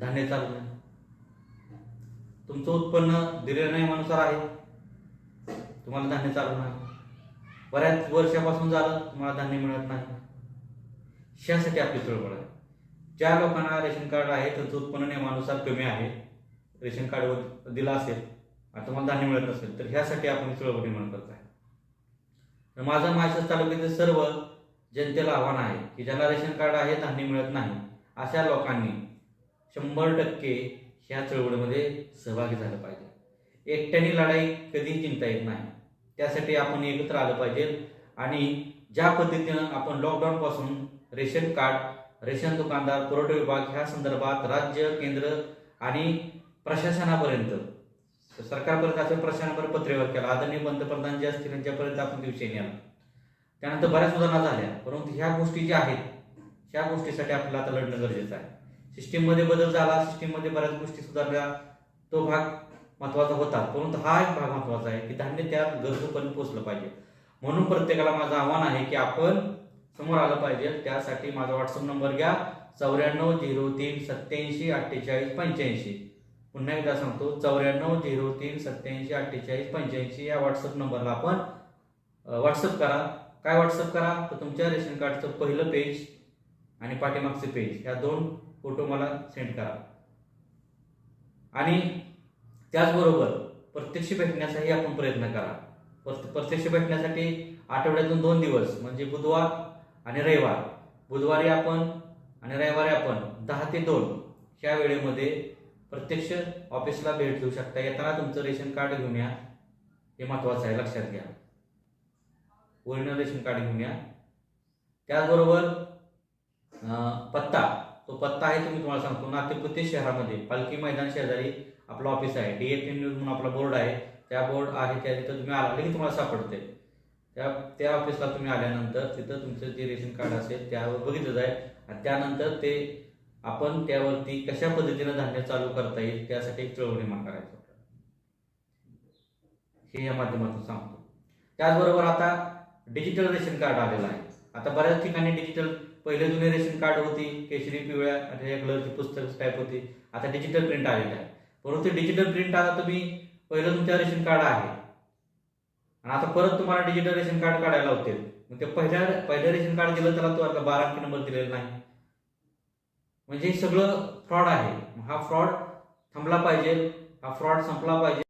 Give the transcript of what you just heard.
धान्य चालू तुमचं उत्पन्न दिलेल्या नियमानुसार आहे. तुम्हाला धान्य चालू नाही. बऱ्याच वर्षापासून झालं तुम्हाला धान्य मिळत नाही. शासाठी आपली चळवळ आहे. ज्या लोकांना रेशन कार्ड आहे त्यांचं उत्पन्न नियमानुसार कमी आहे. रेशन कार्डवर दिलं असेल आणि तुम्हाला धान्य मिळत नसेल तर ह्यासाठी आपण चळवळ निर्माण करत आहे. तर माझं महाराष्ट्र तालुक्यातील सर्व जनतेला आव्हान आहे की ज्यांना रेशन कार्ड आहे धान्य मिळत नाही अशा लोकांनी शंभर टक्के ह्या चळवळीमध्ये सहभागी झालं पाहिजे. एकट्याने लढाई कधी जिंकता येत नाही. त्यासाठी आपण एकत्र आलं पाहिजे. आणि ज्या पद्धतीनं आपण लॉकडाऊन पासून रेशन कार्ड रेशन दुकानदार पुरवठा विभाग ह्या संदर्भात राज्य केंद्र आणि प्रशासनापर्यंत सरकारपर्यंत असेल प्रशासनापर्यंत पत्रव्यवहार केला. आदरणीय पंतप्रधान जे असतील त्यांच्यापर्यंत आपण दिवशी आला. त्यानंतर बऱ्याच सुधारणा झाल्या. परंतु ह्या गोष्टी ज्या आहेत ह्या गोष्टीसाठी आपल्याला आता लढणं गरजेचं आहे. सिस्टीममध्ये बदल झाला सिस्टीममध्ये बऱ्याच गोष्टी सुधारल्या. तो भाग महत्त्वाचा होता. परंतु हा एक भाग महत्त्वाचा आहे की धान्य त्या गरजूपर्यंत पोहोचलं पाहिजे. म्हणून प्रत्येकाला माझं आव्हान आहे की आपण समोर आलं पाहिजे. त्यासाठी माझा व्हॉट्सअप नंबर घ्या. चौऱ्याण्णव झिरो तीन सत्याऐंशी अठ्ठेचाळीस पंच्याऐंशी. पुन्हा एकदा सांगतो चौऱ्याण्णव झिरो तीन सत्याऐंशी अठ्ठेचाळीस पंच्याऐंशी या व्हॉट्सअप नंबरला आपण व्हॉट्सअप करा. काय व्हॉट्सअप करा? तर तुमच्या रेशन कार्डचं पहिलं पेज आणि पाठीमागचं पेज या दोन फोटो मला सेंड करा. आणि त्याचबरोबर प्रत्यक्ष भेटण्याचाही आपण प्रयत्न करा. प्रत- प्रत्यक्ष भेटण्यासाठी आठवड्यातून दोन दिवस म्हणजे बुधवार आणि रविवार. बुधवारी आपण आणि रविवारी आपण दहा ते दोन ह्या वेळेमध्ये प्रत्यक्ष ऑफिसला भेट देऊ शकता. येताना तुमचं रेशन कार्ड घेऊन या. हे महत्वाचं आहे लक्षात घ्या. ओरिजिनल रेशन कार्ड घेऊन या. त्याचबरोबर पत्ता. तो पत्ता आहे तुम्ही तुम्हाला सांगतो. नातेपुते शहरामध्ये पालखी मैदान शेजारी आपलं ऑफिस आहे. डी एफ न्यूज म्हणून आपला बोर्ड आहे. त्या बोर्ड आहे त्या तिथं तुम्ही आला की तुम्हाला सापडते त्या त्या ऑफिसला तुम्ही आल्यानंतर तिथं तुमचं जे रेशन कार्ड असेल त्यावर बघितलं जाईल. आणि त्यानंतर ते आपण त्यावरती कशा पद्धतीनं धान्य चालू करता येईल त्यासाठी एक चळवळ निर्माण करायचं. हे या माध्यमातून सांगतो. त्याचबरोबर आता डिजिटल रेशन कार्ड आलेलं आहे. आता बऱ्याच ठिकाणी डिजिटल पहिले जुने रेशन कार्ड होती केशरी पिवळ्या आणि कलरची पुस्तक टाईप होती. आता डिजिटल प्रिंट आलेली आहे. परंतु डिजिटल प्रिंट आता तुम्ही पहिलं तुमच्या रेशन कार्ड आहे. आणि आता परत तुम्हाला डिजिटल रेशन कार्ड काढायला होते. मग ते पहिल्या पहिलं रेशन कार्ड दिलं त्याला तो आता बारा अंकी नंबर दिलेला नाही. म्हणजे हे सगळं फ्रॉड आहे. हा फ्रॉड थांबला पाहिजे. हा फ्रॉड संपला पाहिजे.